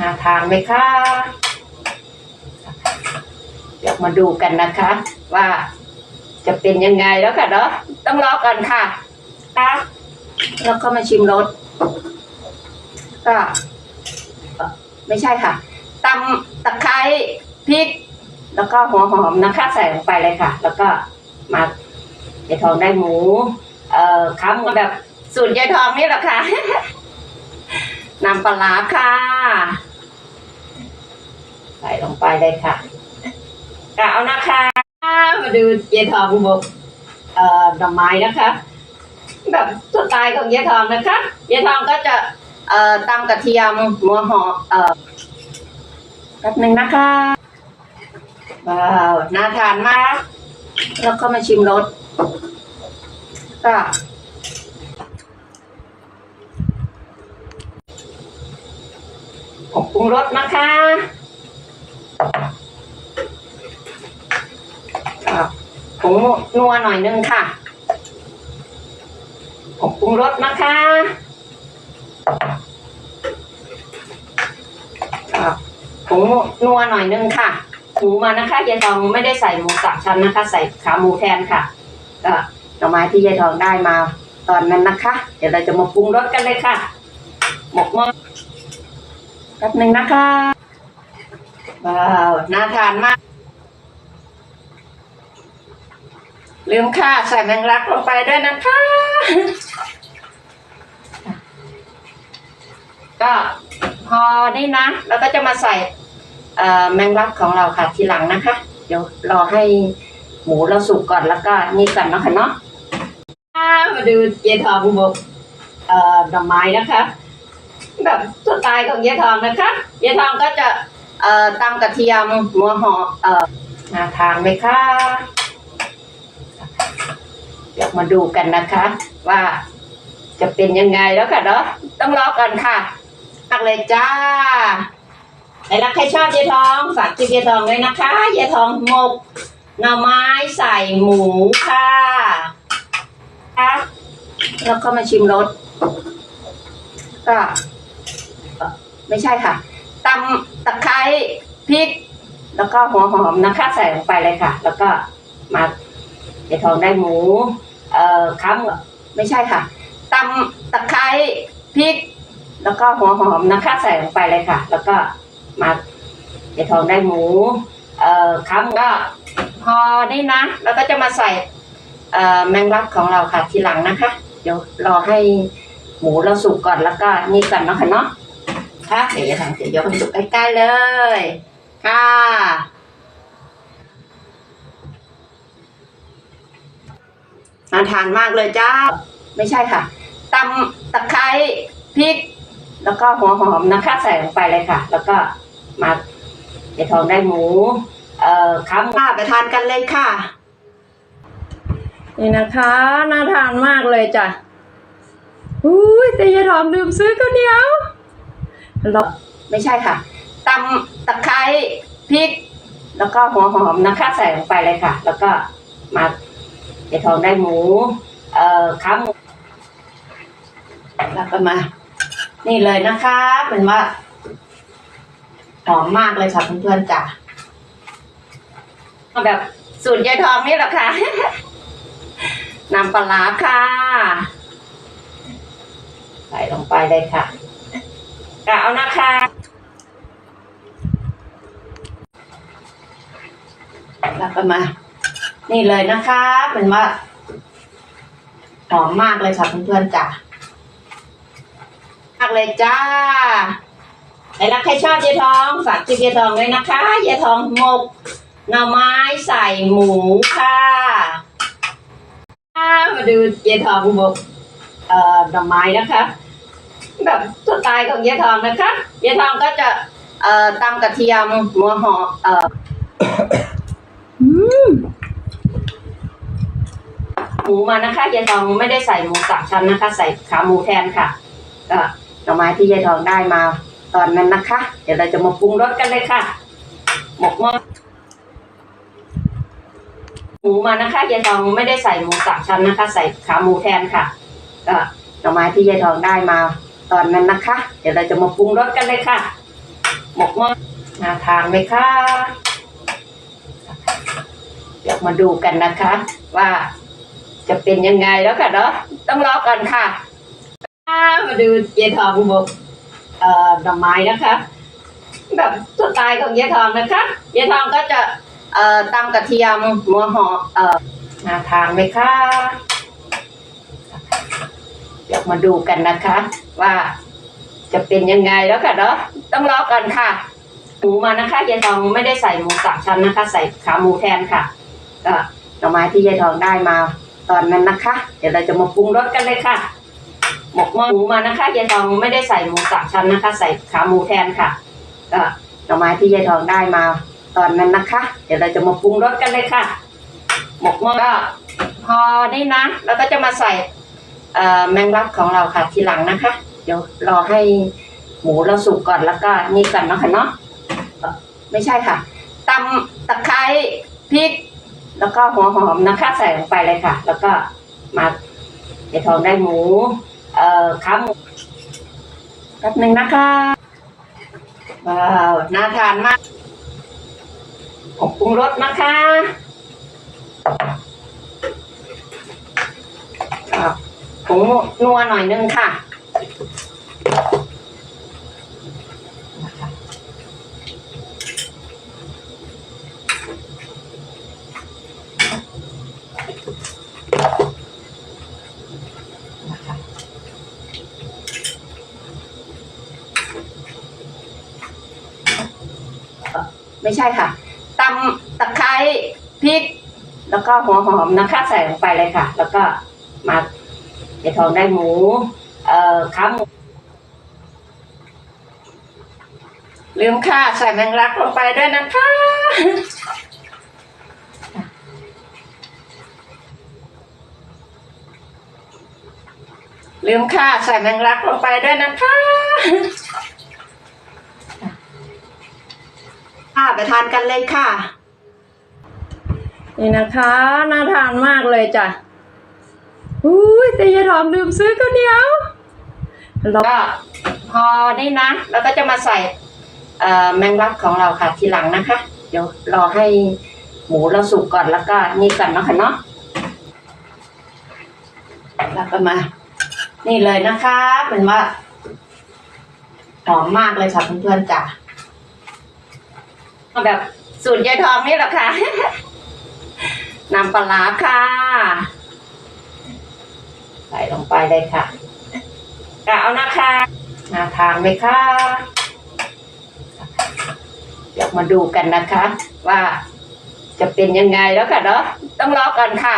น่าทานไหมคะเดี๋ยวมาดูกันนะคะ ว่าจะเป็นยังไงแล้วค่ะเนาะต้องรอก่อนค่ะค่ะแล้วก็มาชิมรสก็ไม่ใช่ค่ะตำตะไคร้พริก แล้วก็หัวหอมนะคะ ใส่ลงไปเลยค่ะ แล้วก็มาเยายทองได้หมู เอ่อค้ำแบบสูตรยายทองนี่แหละค่ะน้ำปลาค่ะ ส่ลงไปเลยค่ะกะเอานะคะ มาดูเยายทองบกเอ่อดอกไม้นะคะ แบบสไตล์ของเยายทองนะคะเยายทองก็จะเอ่อตำกระเทียมหัวหอมเอ่อแป๊บหนึ่งนะคะว้าวน่าทานมาก แล้วก็มาชิมรสก็ผงปรุงรสนะคะ ผงนัวหน่อยนึงค่ะผงปรุงรสนะคะอะผงนัวหน่อยนึงค่ะหมูมานะคะยายทองไม่ได้ใส่หมูสามชั้นนะคะ ใส่ขาหมูแทนค่ะก็หน่อไม้ที่ยายทองได้มาตอนนั้นนะคะ เดี๋ยวเราจะมาปรุงรสกันเลยค่ะ หมกหม้อแป๊บหนึ่งนะคะ ว้าว น่าทานมาก ลืมค่ะ ใส่แมงลักลงไปด้วยนะคะ ก็พอนี่นะ แล้วก็จะมาใส่แมงลักของเราค่ะทีหลังนะคะ เดี๋ยวรอให้หมูเราสุกก่อนแล้วก็นี่ก่อนเนาะค่ะเนาะมาดูเยายทองบกดอกไม้นะคะ แบบสไตล์ของเยายทองนะคะ เยายทองก็จะ เอ่อตำกระเทียมหัวหอมเอ่อน่าทานไหมคะเดี๋ยวมาดูกันนะคะ ว่าจะเป็นยังไงแล้วค่ะเนาะต้องรอก่อนค่ะตักเลยจ้าใครรักใครชอบยายทองฝากคลิปยายทองด้วยนะคะยายทองหมกหน่อไม้ใส่หมูค่ะค่ะแล้วก็มาชิมรสก็ไม่ใช่ค่ะ ตำตะไคร้พริก แล้วก็หัวหอมนะคะ ใส่ลงไปเลยค่ะ แล้วก็มายายทองได้หมู เอ่อค้ำไม่ใช่ค่ะตำตะไคร้พริก แล้วก็หัวหอมนะคะ ใส่ลงไปเลยค่ะ แล้วก็มาเดี๋ยวทองได้หมู เอ่อค้ำก็พอนี่นะ แล้วก็จะมาใส่เอ่อแมงลักของเราค่ะทีหลังนะคะ เดี๋ยวรอให้หมูเราสุกก่อนแล้วก็นี่ก่อนเนาะค่ะเนาะ ค่ะเดี๋ยวจะทำเดี๋ยวยกให้สุกใกล้ๆเลย ค่ะน่าทานมากเลยจ้า ไม่ใช่ค่ะตำตะไคร้พริก แล้วก็หัวหอมนะคะใส่ลงไปเลยค่ะ แล้วก็มาเดี๋ยวทองได้หมู เอ่อค้ำค่ะไปทานกันเลยค่ะ นี่นะคะน่าทานมากเลยจ้ะอุ้ยแต่ยายทองลืมซื้อข้าวเหนียว ล้วไม่ใช่ค่ะตำตะไคร้พริก แล้วก็หัวหอมนะคะใส่ลงไปเลยค่ะ แล้วก็มาเดี๋ยวทองได้หมู เอ่อค้ำแล้วก็มา นี่เลยนะคะเป็นว่าหอมมากเลยค่ะเพื่อนๆจ้ะเอาแบบสูตรยายทองนี่แหละค่ะน้ำปลาค่ะ ใส่ลงไปเลยค่ะ กะเอานะคะแล้วก็มา นี่เลยนะคะเป็นว่าหอมมากเลยค่ะเพื่อนๆจ้ะมากเลยจ้าใครรักใครชอบยายทองฝากคลิปยายทองด้วยนะคะยายทองหมกหน่อไม้ใส่หมูค่ะมาดูยายทองหมกเอ่อดอไม้นะคะ แบบสไตล์ของยายทองนะคะยายทองก็จะเอ่อตำกระเทียมหัวหอมเอ่ออืมหมูมานะคะยายทองไม่ได้ใส่หมูสามชั้นนะคะ ใส่ขาหมูแทนค่ะก็หน่อไม้ที่ยายทองได้มาตอนนั้นนะคะ เดี๋ยวเราจะมาปรุงรสกันเลยค่ะ หมกหม้อหมูมานะคะยายทองไม่ได้ใส่หมูสามชั้นนะคะ ใส่ขาหมูแทนค่ะก็หน่อไม้ที่ยายทองได้มา ตอนนั้นนะคะ เดี๋ยวเราจะมาปรุงรสกันเลยค่ะ หมกหม้อน่าทานไหมคะเดี๋ยวมาดูกันนะคะ ว่าจะเป็นยังไงแล้วค่ะเนาะต้องรอก่อนค่ะมาดูเยทองบกเอ่อดอกไม้นะคะ แบบสไตล์ของเยทองนะคะ เยทองก็จะเอ่อตำกระเทียมหัวหอมเอ่อน่าทานไหมคะ มาดูกันนะคะ ว่าจะเป็นยังไงแล้วค่ะเนาะต้องรอก่อนค่ะหมูมานะคะยายทองไม่ได้ใส่หมูสามชั้นนะคะ ใส่ขาหมูแทนค่ะก็ดอกไม้ที่ยายทองได้มาตอนนั้นนะคะ เดี๋ยวเราจะมาปรุงรสกันเลยค่ะ หมกหม้อหมูมานะคะยายทองไม่ได้ใส่หมูสามชั้นนะคะ ใส่ขาหมูแทนค่ะก็ดอกไม้ที่ยายทองได้มาตอนนั้นนะคะ เดี๋ยวเราจะมาปรุงรสกันเลยค่ะ หมกหม้อก็พอนี่นะ แล้วก็จะมาใส่ แมงลักของเราค่ะทีหลังนะคะ เดี๋ยวรอให้หมูเราสุกก่อนแล้วก็นี่ก่อนเนาะค่ะเนาะไม่ใช่ค่ะตำตะไคร้พริก แล้วก็หัวหอมนะคะ ใส่ลงไปเลยค่ะ แล้วก็มาเดี๋ยวทองได้หมู เอ่อขาหมูแป๊บหนึ่งนะคะว้าวน่าทานมากผมปรุงรสนะคะอะ ผงนัวหน่อยนึงค่ะ ไม่ใช่ค่ะตำตะไคร้พริก แล้วก็หัวหอมนะคะ ใส่ลงไปเลยค่ะ แล้วก็มา เดี๋ยวทองได้หมู เอ่อขาหมูลืมค่ะใส่แมงลักลงไปด้วยนะคะลืมค่ะใส่แมงลักลงไปด้วยนะคะค่ะไปทานกันเลยค่ะ นี่นะคะ น่าทานมากเลยจ้ะ อุ้ยแต่ยายทองลืมซื้อข้าวเหนียวแล้วก็พอนี่นะ แล้วก็จะมาใส่เอ่อแมงลักของเราค่ะทีหลังนะคะ เดี๋ยวรอให้หมูเราสุกก่อนแล้วก็นี่ก่อนเนาะค่ะเนาะแล้วก็มา นี่เลยนะคะเป็นว่าหอมมากเลยค่ะเพื่อนๆจ้ะมาแบบสูตรยายทองนี่แหละค่ะน้ำปลาค่ะ ส่ลงไปเลยค่ะกะเอานะคะน่าทานไหมคะเดี๋ยวมาดูกันนะคะ ว่าจะเป็นยังไงแล้วค่ะเนาะต้องรอก่อนค่ะ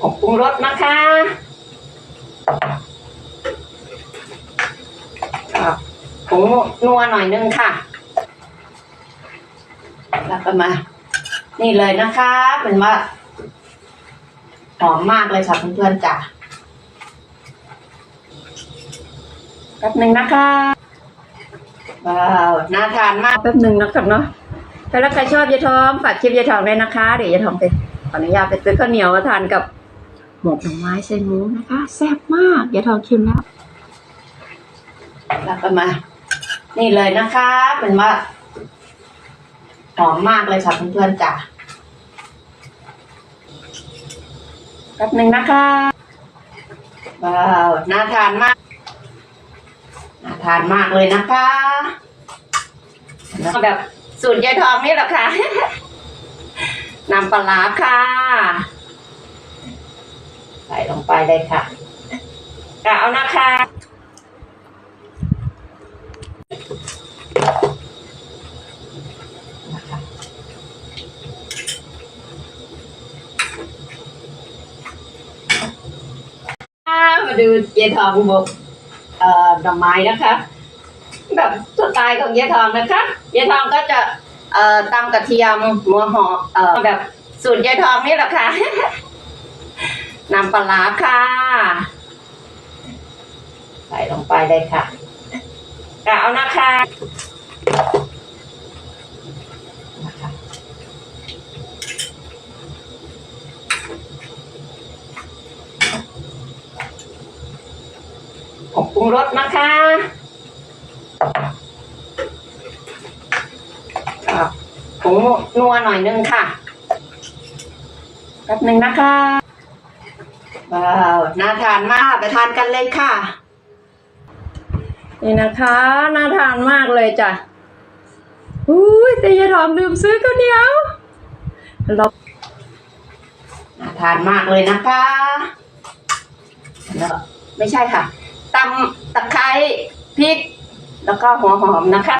ผมปรุงรสนะคะอะผงนัวหน่อยนึงค่ะ แล้วก็มา นี่เลยนะคะเป็นว่า หอมมากเลยค่ะเพื่อนๆจ้ะแป๊บหนึ่งนะคะว้าวน่าทานมากแป๊บหนึ่งนะครับเนาะถ้าแล้วใครชอบยายทองฝากคลิปยายทองด้วยนะคะ เดี๋ยวยายทองไปขออนุญาตไปซื้อข้าวเหนียวมาทานกับหมกหน่อไม้ใส่หมูนะคะ แซ่บมากยายทองชิมแล้วแล้วก็มา นี่เลยนะคะเป็นว่าหอมมากเลยค่ะเพื่อนๆจ้ะแป๊บหนึ่งนะคะว้าวน่าทานมากน่าทานมากเลยนะคะแบบสูตรยายทองนี่แหละค่ะน้ำปลาร้าค่ะ ใส่ลงไปเลยค่ะกะเอานะคะ มาดูเยทองบกเอ่อดอกไม้นะคะ แบบสไตล์ของเยทองนะคะเยทองก็จะเอ่อตำกระเทียมหัวหอมเอ่อแบบสูตรเยทองนี่แหละค่ะ น้ำปลาร้าค่ะ ใส่ลงไปเลยค่ะกะเอานะคะ ปรุงรสนะคะผงนัวหน่อยนึงค่ะแป๊บหนึ่งนะคะว้าวน่าทานมากไปทานกันเลยค่ะ นี่นะคะน่าทานมากเลยจ้ะอุ้ยแต่ยายทองลืมซื้อข้าวเหนียวเราน่าทานมากเลยนะคะ ไม่ใช่ค่ะ ตำตะไคร้พริก แล้วก็หัวหอมนะคะ